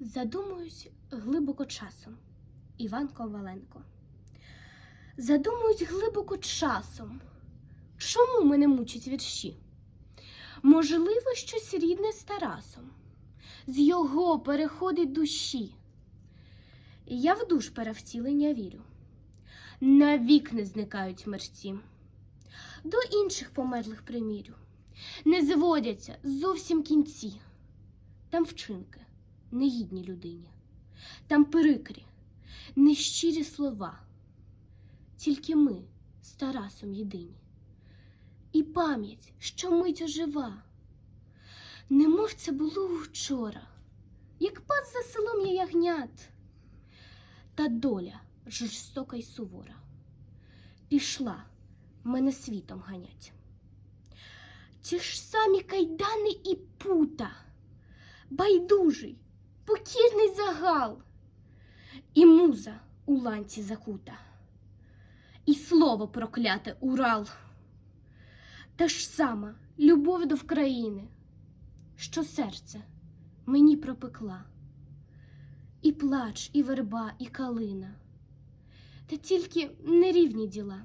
Задумуюсь глибоко часом. Іван Коваленко. Задумуюсь глибоко часом. Чому мене мучать вірші? Можливо, щось рідне з Тарасом, з його переходить душі. Я в душ перевтілення вірю. Навік не зникають мерці. До інших померлих примірю. Не зводяться зовсім кінці. Там вчинки негідні людині, там перикрі, нещирі слова. Тільки ми з Тарасом єдині. І пам'ять, що мить ожива. Немов це було вчора, як пас за селом я ягнят. Та доля жорстока й сувора. Пішла мене світом ганять. Ті ж самі кайдани і пута, байдужий, покірний загал, і муза у ланці закута, і слово прокляте Урал. Та ж сама любов до вкраїни, що серце мені пропекла, і плач, і верба, і калина, та тільки нерівні діла.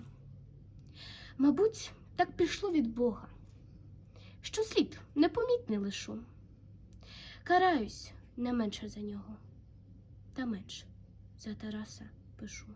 Мабуть, так пішло від Бога, що слід непомітний лишу. Караюсь не менше за нього, та менше за Тараса пишу.